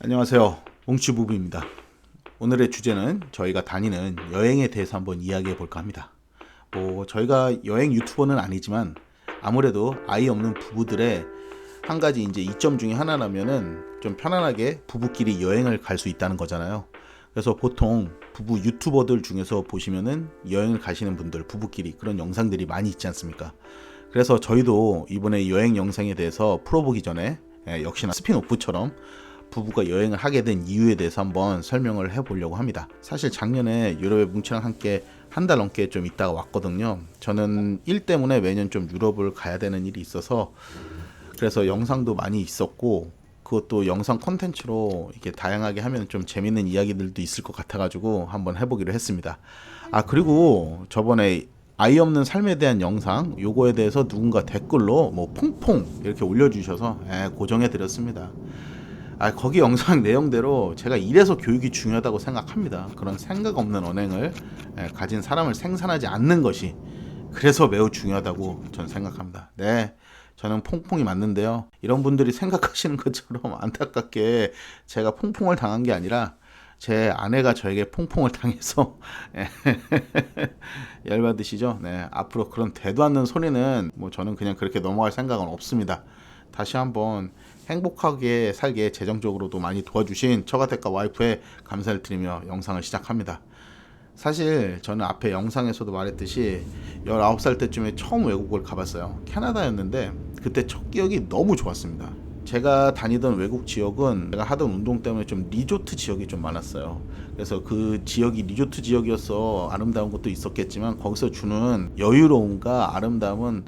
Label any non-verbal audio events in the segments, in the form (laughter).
안녕하세요. 뭉치부부입니다. 오늘의 주제는 저희가 다니는 여행에 대해서 한번 이야기해 볼까 합니다. 뭐 저희가 여행 유튜버는 아니지만 아무래도 아이 없는 부부들의 한 가지 이제 이점 중에 하나라면은 좀 편안하게 부부끼리 여행을 갈 수 있다는 거잖아요. 그래서 보통 부부 유튜버들 중에서 보시면은 여행을 가시는 분들 부부끼리 그런 영상들이 많이 있지 않습니까? 그래서 저희도 이번에 여행 영상에 대해서 풀어보기 전에 예, 역시나 스피노프처럼 부부가 여행을 하게 된 이유에 대해서 한번 설명을 해보려고 합니다. 사실 작년에 유럽에 뭉치랑 함께 한 달 넘게 좀 있다가 왔거든요. 저는 일 때문에 매년 좀 유럽을 가야 되는 일이 있어서 그래서 영상도 많이 있었고 그것도 영상 콘텐츠로 이렇게 다양하게 하면 좀 재밌는 이야기들도 있을 것 같아가지고 한번 해보기로 했습니다. 아 그리고 저번에 아이 없는 삶에 대한 영상 요거에 대해서 누군가 댓글로 뭐 퐁퐁 이렇게 올려주셔서 예, 고정해 드렸습니다. 아 거기 영상 (laughs) 내용대로 제가 이래서 교육이 중요하다고 생각합니다. 그런 생각 없는 언행을 예, 가진 사람을 생산하지 않는 것이 그래서 매우 중요하다고 저는 생각합니다. 네. 저는 퐁퐁이 맞는데요. 이런 분들이 (laughs) 생각하시는 것처럼 안타깝게 제가 퐁퐁을 당한 게 아니라 제 아내가 저에게 퐁퐁을 당해서 (laughs) 예, 열받으시죠? 네, 앞으로 그런 대도 않는 소리는 뭐 저는 그냥 그렇게 넘어갈 생각은 없습니다. 다시 한번 행복하게 살게 재정적으로도 많이 도와주신 처가댁과 와이프에 감사를 드리며 영상을 시작합니다. 사실 저는 앞에 영상에서도 말했듯이 19살 때쯤에 처음 외국을 가봤어요. 캐나다였는데 그때 첫 기억이 너무 좋았습니다. 제가 다니던 외국 지역은 제가 하던 운동 때문에 좀 리조트 지역이 좀 많았어요. 그래서 그 지역이 리조트 지역이어서 아름다운 것도 있었겠지만 거기서 주는 여유로움과 아름다움은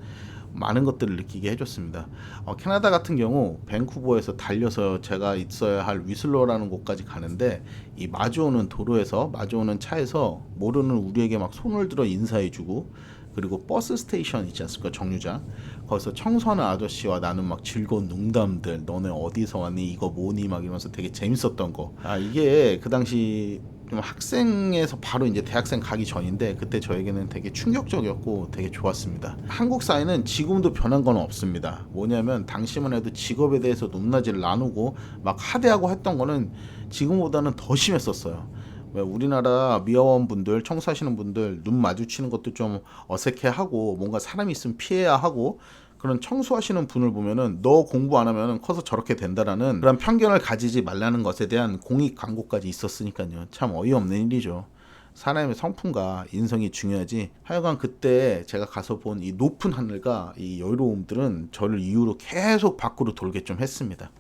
많은 것들을 느끼게 해줬습니다. 어, 캐나다 같은 경우 밴쿠버에서 달려서 제가 있어야 할 위슬러라는 곳까지 가는데 이 마주오는 도로에서 마주오는 차에서 모르는 우리에게 막 손을 들어 인사해주고 그리고 버스 스테이션 있지 않습니까? 정류장. 거기서 청소하는 아저씨와 나는 막 즐거운 농담들 너네 어디서 왔니? 이거 뭐니? 막 이러면서 되게 재밌었던 거 아 이게 그 당시 좀 학생에서 바로 이제 대학생 가기 전인데 그때 저에게는 되게 충격적이었고 되게 좋았습니다. 한국 사회는 지금도 변한 건 없습니다. 뭐냐면 당시만 해도 직업에 대해서 높낮이를 나누고 막 하대하고 했던 거는 지금보다는 더 심했었어요. 왜 우리나라 미화원 분들 청소하시는 분들 눈 마주치는 것도 좀 어색해하고 뭔가 사람이 있으면 피해야 하고 그런 청소하시는 분을 보면은 너 공부 안 하면 커서 저렇게 된다라는 그런 편견을 가지지 말라는 것에 대한 공익 광고까지 있었으니까요. 참 어이없는 일이죠. 사람의 성품과 인성이 중요하지. 하여간 그때 제가 가서 본 이 높은 하늘과 이 여유로움들은 저를 이후로 계속 밖으로 돌게 좀 했습니다.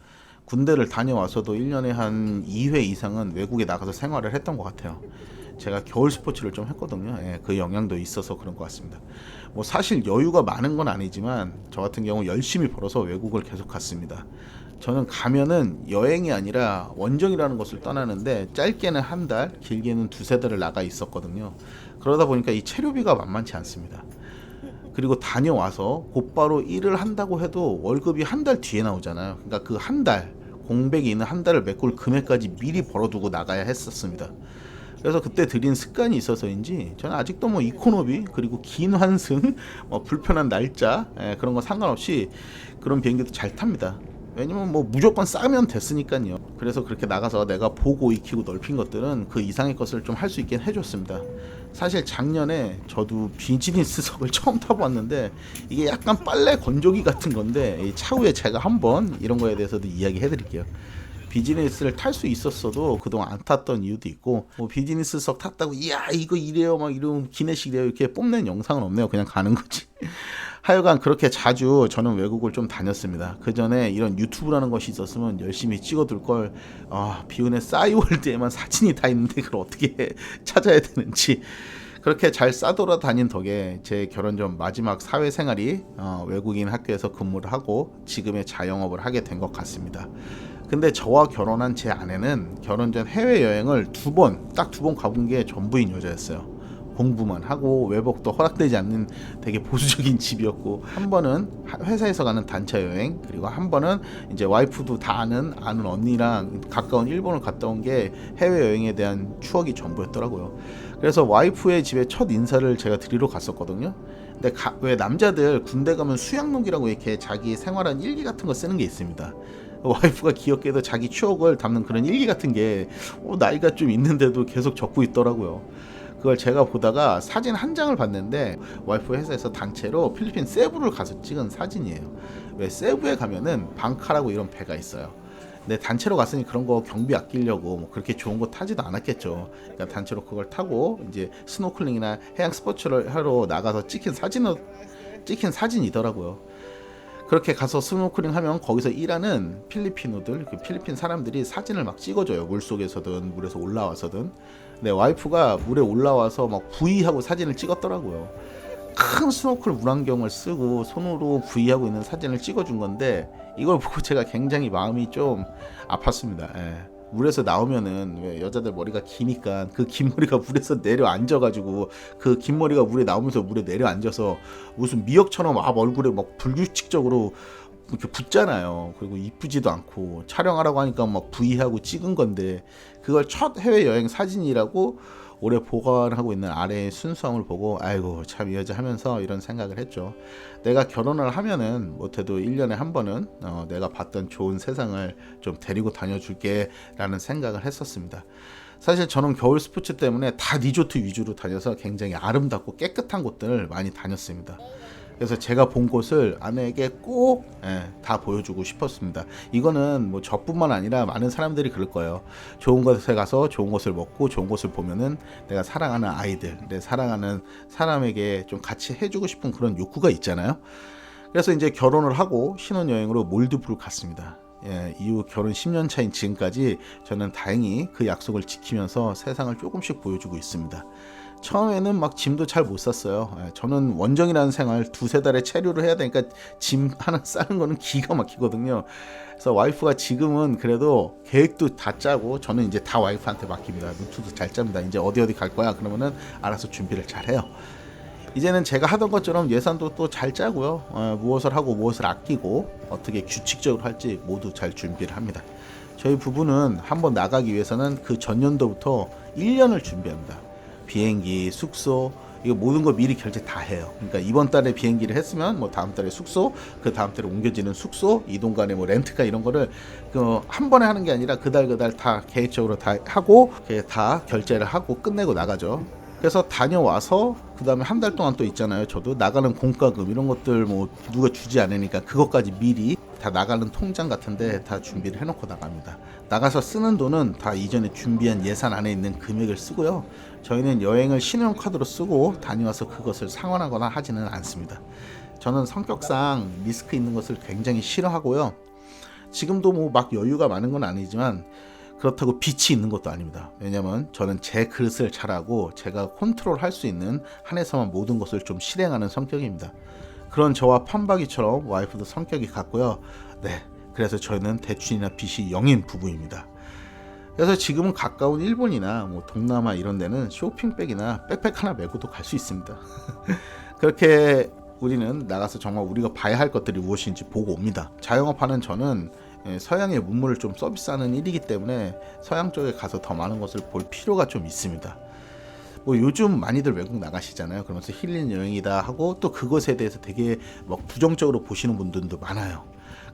군대를 다녀와서도 1년에 한 2회 이상은 외국에 나가서 생활을 했던 것 같아요. 제가 겨울 스포츠를 좀 했거든요. 예, 그 영향도 있어서 그런 것 같습니다. 뭐 사실 여유가 많은 건 아니지만 저 같은 경우 열심히 벌어서 외국을 계속 갔습니다. 저는 가면은 여행이 아니라 원정이라는 것을 떠나는데 짧게는 한 달, 길게는 두세 달을 나가 있었거든요. 그러다 보니까 이 체류비가 만만치 않습니다. 그리고 다녀와서 곧바로 일을 한다고 해도 월급이 한 달 뒤에 나오잖아요. 그러니까 그 한 달, 공백이 있는 한 달을 메꿀 금액까지 미리 벌어두고 나가야 했었습니다. 그래서 그때 들인 습관이 있어서인지 저는 아직도 뭐 이코노비 그리고 긴 환승 뭐 불편한 날짜 예, 그런 거 상관없이 그런 비행기도 잘 탑니다. 왜냐면 뭐 무조건 싸면 됐으니까요. 그래서 그렇게 나가서 내가 보고 익히고 넓힌 것들은 그 이상의 것을 좀 할 수 있게 해줬습니다. 사실 작년에 저도 비즈니스석을 처음 타보았는데 이게 약간 빨래 건조기 같은 건데 차후에 제가 한번 이런 거에 대해서도 이야기해드릴게요. 비즈니스를 탈 수 있었어도 그동안 안 탔던 이유도 있고 뭐 비즈니스석 탔다고 이야 이거 이래요. 막 이런 기내식이래요. 이렇게 뽐낸 영상은 없네요. 그냥 가는 거지. (laughs) 하여간 그렇게 자주 저는 외국을 좀 다녔습니다. 그 전에 이런 유튜브라는 것이 있었으면 열심히 찍어둘 걸 아, 비운의 싸이월드에만 사진이 다 있는데 그걸 어떻게 (laughs) 찾아야 되는지. 그렇게 잘 싸돌아 다닌 덕에 제 결혼 전 마지막 사회생활이 어, 외국인 학교에서 근무를 하고 지금의 자영업을 하게 된 것 같습니다. 근데 저와 결혼한 제 아내는 결혼 전 해외 여행을 두 번, 딱 두 번 가본 게 전부인 여자였어요. 공부만 하고 외복도 허락되지 않는 되게 보수적인 (laughs) 집이었고 한 번은 회사에서 가는 단체 여행 그리고 한 번은 이제 와이프도 다 아는 아는 언니랑 가까운 일본을 갔다 온 게 해외 여행에 대한 추억이 전부였더라고요. 그래서 와이프의 집에 첫 인사를 제가 드리러 갔었거든요. 근데 가, 왜 남자들 군대 가면 수양록이라고 이렇게 자기 생활한 일기 같은 거 쓰는 게 있습니다. 와이프가 귀엽게도 자기 추억을 담는 그런 일기 같은 게 어, 나이가 좀 있는데도 계속 적고 있더라고요. 그걸 제가 보다가 사진 한 장을 봤는데 와이프 회사에서 단체로 필리핀 세부를 가서 찍은 사진이에요. 왜 세부에 가면은 방카라고 이런 배가 있어요. 근데 단체로 갔으니 그런 거 경비 아끼려고 뭐 그렇게 좋은 거 타지도 않았겠죠. 그러니까 단체로 그걸 타고 이제 스노클링이나 해양 스포츠를 하러 나가서 찍힌 사진을 찍힌 사진이더라고요. 그렇게 가서 스노클링 하면 거기서 일하는 필리핀어들, 그 필리핀 사람들이 사진을 막 찍어줘요. 물 속에서든 물에서 올라와서든. 내 와이프가 물에 올라와서 막 부위하고 사진을 찍었더라고요. 큰 스노클 물안경을 쓰고 손으로 부위하고 있는 사진을 찍어준 건데 이걸 보고 제가 굉장히 마음이 좀 아팠습니다. 예. 물에서 나오면은 왜 여자들 머리가 기니까 그 긴 머리가 물에서 내려 앉아가지고 그 긴 머리가 물에 나오면서 물에 내려 앉아서 무슨 미역처럼 앞 얼굴에 막 불규칙적으로 이렇게 붙잖아요. 그리고 이쁘지도 않고 촬영하라고 하니까 막 부위하고 찍은 건데 그걸 첫 해외 여행 사진이라고 오래 보관하고 있는 아래의 순수함을 보고 아이고 참 이 여자 하면서 이런 생각을 했죠. 내가 결혼을 하면은 못해도 1년에 한 번은 어, 내가 봤던 좋은 세상을 좀 데리고 다녀줄게 라는 생각을 했었습니다. 사실 저는 겨울 스포츠 때문에 다 리조트 위주로 다녀서 굉장히 아름답고 깨끗한 곳들을 많이 다녔습니다. 그래서 제가 본 곳을 아내에게 꼭다 보여주고 싶었습니다. 이거는 뭐 저뿐만 아니라 많은 사람들이 그럴 거예요. 좋은 곳에 가서 좋은 것을 먹고 좋은 곳을 보면은 내가 사랑하는 아이들, 내 사랑하는 사람에게 좀 같이 해주고 싶은 그런 욕구가 있잖아요. 그래서 이제 결혼을 하고 신혼여행으로 몰디브를 갔습니다. 예, 이후 결혼 10년 차인 지금까지 저는 다행히 그 약속을 지키면서 세상을 조금씩 보여주고 있습니다. 처음에는 막 짐도 잘못 쌌어요. 예, 저는 원정이라는 생활 두세 달에 체류를 해야 되니까 짐 하나 싸는 거는 기가 막히거든요. 그래서 와이프가 지금은 그래도 계획도 다 짜고 저는 이제 다 와이프한테 맡깁니다. 루트도 잘 짭니다. 이제 어디 어디 갈 거야 그러면은 알아서 준비를 잘 해요. 이제는 제가 하던 것처럼 예산도 또 잘 짜고요. 어, 무엇을 하고 무엇을 아끼고 어떻게 규칙적으로 할지 모두 잘 준비를 합니다. 저희 부부는 한번 나가기 위해서는 그 전년도부터 1년을 준비합니다. 비행기, 숙소, 이거 모든 거 미리 결제 다 해요. 그러니까 이번 달에 비행기를 했으면 뭐 다음 달에 숙소, 그 다음 달에 옮겨지는 숙소, 이동 간에 뭐 렌트카 이런 거를 그 한 번에 하는 게 아니라 그달 그달 다 계획적으로 다 하고 다 결제를 하고 끝내고 나가죠. 그래서 다녀와서 그 다음에 한 달 동안 또 있잖아요. 저도 나가는 공과금 이런 것들 뭐 누가 주지 않으니까 그것까지 미리 다 나가는 통장 같은데 다 준비를 해놓고 나갑니다. 나가서 쓰는 돈은 다 이전에 준비한 예산 안에 있는 금액을 쓰고요. 저희는 여행을 신용카드로 쓰고 다녀와서 그것을 상환하거나 하지는 않습니다. 저는 성격상 리스크 있는 것을 굉장히 싫어하고요. 지금도 뭐 막 여유가 많은 건 아니지만 그렇다고 빛이 있는 것도 아닙니다. 왜냐면 저는 제 그릇을 잘하고 제가 컨트롤 할 수 있는 한에서만 모든 것을 좀 실행하는 성격입니다. 그런 저와 판박이처럼 와이프도 성격이 같고요. 네. 그래서 저희는 대출이나 빚이 0인 부부입니다. 그래서 지금은 가까운 일본이나 뭐 동남아 이런 데는 쇼핑백이나 백팩 하나 메고도 갈 수 있습니다. (laughs) 그렇게 우리는 나가서 정말 우리가 봐야 할 것들이 무엇인지 보고 옵니다. 자영업하는 저는 예, 서양의 문물을 좀 서비스하는 일이기 때문에 서양 쪽에 가서 더 많은 것을 볼 필요가 좀 있습니다. 뭐 요즘 많이들 외국 나가시잖아요. 그러면서 힐링 여행이다 하고 또 그것에 대해서 되게 막 부정적으로 보시는 분들도 많아요.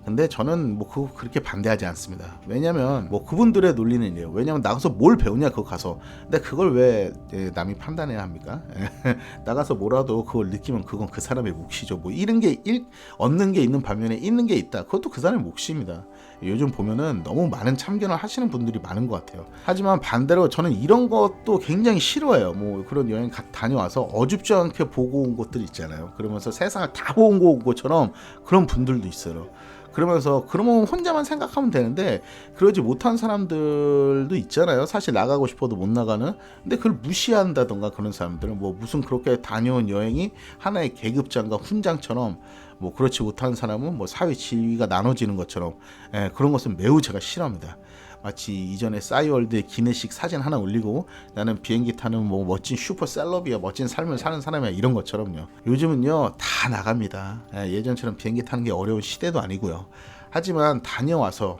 근데 저는 뭐 그거 그렇게 반대하지 않습니다. 왜냐면 뭐 그분들의 논리는 이래요. 왜냐면 나가서 뭘 배우냐 그거 가서. 근데 그걸 왜 예, 남이 판단해야 합니까? (laughs) 나가서 뭐라도 그걸 느끼면 그건 그 사람의 몫이죠. 뭐 이런 게 일, 얻는 게 있는 반면에 잃는 게 있다. 그것도 그 사람의 몫입니다. 요즘 보면은 너무 많은 참견을 하시는 분들이 많은 것 같아요. 하지만 반대로 저는 이런 것도 굉장히 싫어해요. 뭐 그런 여행 가, 다녀와서 어줍지 않게 보고 온 곳들 있잖아요. 그러면서 세상을 다 보고 온 것처럼 그런 분들도 있어요. 그러면서 그러면 혼자만 생각하면 되는데 그러지 못한 사람들도 있잖아요. 사실 나가고 싶어도 못 나가는. 근데 그걸 무시한다던가 그런 사람들은 뭐 무슨 그렇게 다녀온 여행이 하나의 계급장과 훈장처럼 뭐 그렇지 못한 사람은 뭐 사회 지위가 나눠지는 것처럼 예, 그런 것은 매우 제가 싫어합니다. 마치 이전에 싸이월드에 기내식 사진 하나 올리고 나는 비행기 타는 뭐 멋진 슈퍼 셀럽이야 멋진 삶을 사는 사람이야 이런 것처럼요. 요즘은요 다 나갑니다. 예, 전처럼 비행기 타는 게 어려운 시대도 아니고요. 하지만 다녀와서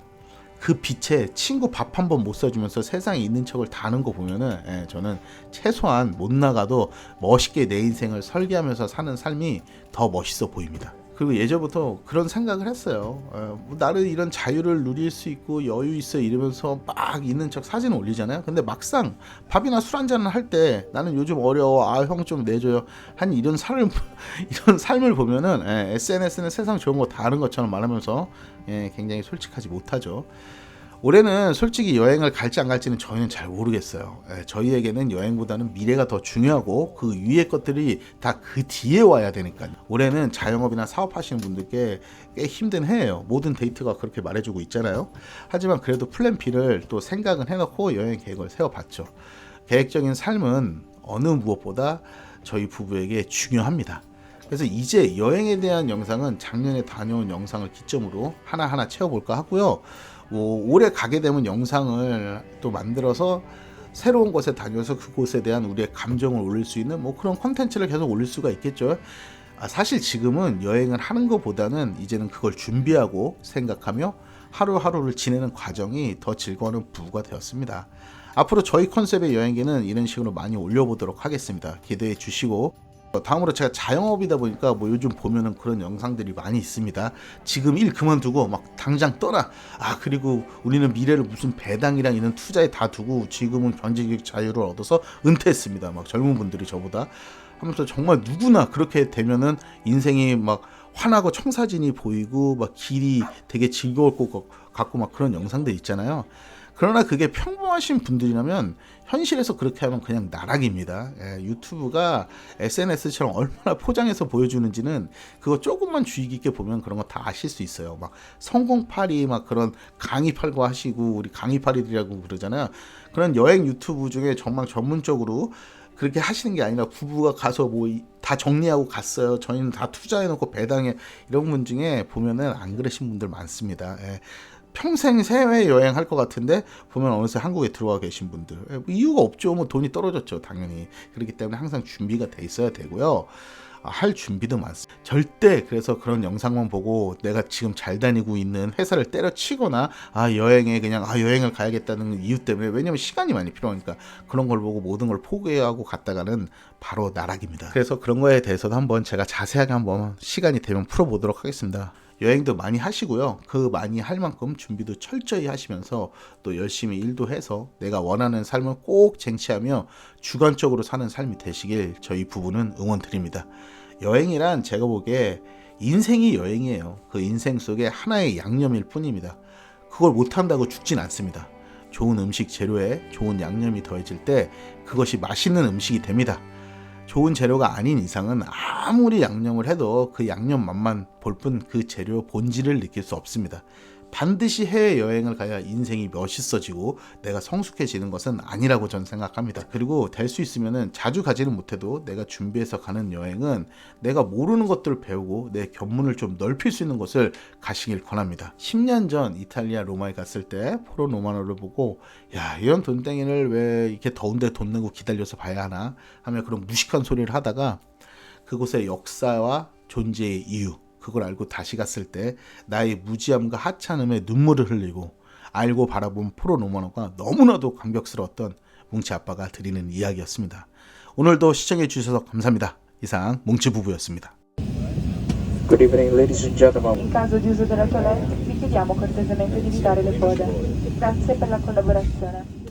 그 빛에 친구 밥 한 번 못 사주면서 세상에 있는 척을 다 하는 거 보면은 예, 저는 최소한 못 나가도 멋있게 내 인생을 설계하면서 사는 삶이 더 멋있어 보입니다. 그리고 예전부터 그런 생각을 했어요. 어, 뭐 나는 이런 자유를 누릴 수 있고 여유 있어 이러면서 막 있는 척 사진 올리잖아요. 근데 막상 밥이나 술 한잔을 할 때 나는 요즘 어려워. 아 형 좀 내줘요. 한 이런 삶을 (laughs) 이런 삶을 보면은 예, SNS는 세상 좋은 거 다 아는 것처럼 말하면서 예, 굉장히 솔직하지 못하죠. 올해는 솔직히 여행을 갈지 안 갈지는 저희는 잘 모르겠어요. 예, 저희에게는 여행보다는 미래가 더 중요하고 그 위의 것들이 다 그 뒤에 와야 되니까요. 올해는 자영업이나 사업하시는 분들께 꽤 힘든 해예요. 모든 데이트가 그렇게 말해주고 있잖아요. 하지만 그래도 플랜 B를 또 생각은 해놓고 여행 계획을 세워봤죠. 계획적인 삶은 어느 무엇보다 저희 부부에게 중요합니다. 그래서 이제 여행에 대한 영상은 작년에 다녀온 영상을 기점으로 하나하나 채워볼까 하고요. 뭐 올해 가게 되면 영상을 또 만들어서 새로운 곳에 다녀서 그곳에 대한 우리의 감정을 올릴 수 있는 뭐 그런 콘텐츠를 계속 올릴 수가 있겠죠. 아, 사실 지금은 여행을 하는 것보다는 이제는 그걸 준비하고 생각하며 하루하루를 지내는 과정이 더 즐거워하는 부부가 되었습니다. 앞으로 저희 컨셉의 여행기는 이런 식으로 많이 올려보도록 하겠습니다. 기대해 주시고 어, 다음으로 제가 자영업이다 보니까 뭐 요즘 보면은 그런 영상들이 많이 있습니다. 지금 일 그만두고 막 당장 떠나. 아 그리고 우리는 미래를 무슨 배당이랑 이런 투자에 다 두고 지금은 경제적 자유를 얻어서 은퇴했습니다. 막 젊은 분들이 저보다 하면서 정말 누구나 그렇게 되면은 인생이 막 환하고 청사진이 보이고 막 길이 되게 즐거울 것 같고 막 그런 영상들 있잖아요. 그러나 그게 평범하신 분들이라면 현실에서 그렇게 하면 그냥 나락입니다. 예, 유튜브가 SNS처럼 얼마나 포장해서 보여주는지는 그거 조금만 주의 깊게 보면 그런 거 다 아실 수 있어요. 막 성공팔이 막 그런 강의팔고 하시고 우리 강의팔이들이라고 그러잖아요. 그런 여행 유튜브 중에 정말 전문적으로 그렇게 하시는 게 아니라 부부가 가서 뭐 다 정리하고 갔어요. 저희는 다 투자해놓고 배당해 이런 분 중에 보면은 안 그러신 분들 많습니다. 예. 평생 해외 여행 할 것 같은데 보면 어느새 한국에 들어와 계신 분들 예, 뭐 이유가 없죠. 뭐 돈이 떨어졌죠, 당연히. 그렇기 때문에 항상 준비가 돼 있어야 되고요. 아, 할 준비도 많습니다. 절대 그래서 그런 영상만 보고 내가 지금 잘 다니고 있는 회사를 때려치거나 아 여행에 그냥 아 여행을 가야겠다는 이유 때문에 왜냐면 시간이 많이 필요하니까 그런 걸 보고 모든 걸 포기하고 갔다가는 바로 나락입니다. 그래서 그런 거에 대해서도 한번 제가 자세하게 한번 시간이 되면 풀어보도록 하겠습니다. 여행도 많이 하시고요. 그 많이 할 만큼 준비도 철저히 하시면서 또 열심히 일도 해서 내가 원하는 삶을 꼭 쟁취하며 주관적으로 사는 삶이 되시길 저희 부부는 응원 드립니다. 여행이란 제가 보기에 인생이 여행이에요. 그 인생 속에 하나의 양념일 뿐입니다. 그걸 못한다고 죽진 않습니다. 좋은 음식 재료에 좋은 양념이 더해질 때 그것이 맛있는 음식이 됩니다. 좋은 재료가 아닌 이상은 아무리 양념을 해도 그 양념 맛만 볼 뿐 그 재료 본질을 느낄 수 없습니다. 반드시 해외 여행을 가야 인생이 멋있어지고 내가 성숙해지는 것은 아니라고 저는 생각합니다. 그리고 될 수 있으면은 자주 가지는 못해도 내가 준비해서 가는 여행은 내가 모르는 것들을 배우고 내 견문을 좀 넓힐 수 있는 곳을 가시길 권합니다. 10년 전 이탈리아 로마에 갔을 때 포로 로마노를 보고 야 이런 돈땡이를 왜 이렇게 더운데 돈 내고 기다려서 봐야 하나 하며 그런 무식한 소리를 하다가 그곳의 역사와 존재의 이유 그걸 알고 다시 갔을 때 나의 무지함과 하찮음에 눈물을 흘리고 알고 바라본 프로 노마노가 너무나도 감격스러웠던 뭉치 아빠가 드리는 이야기였습니다. 오늘도 시청해 주셔서 감사합니다. 이상 뭉치 부부였습니다. Good evening, ladies and gentlemen. In caso di uso della toilette vi chiediamo cortesemente di evitare le code. Grazie per la collaborazione.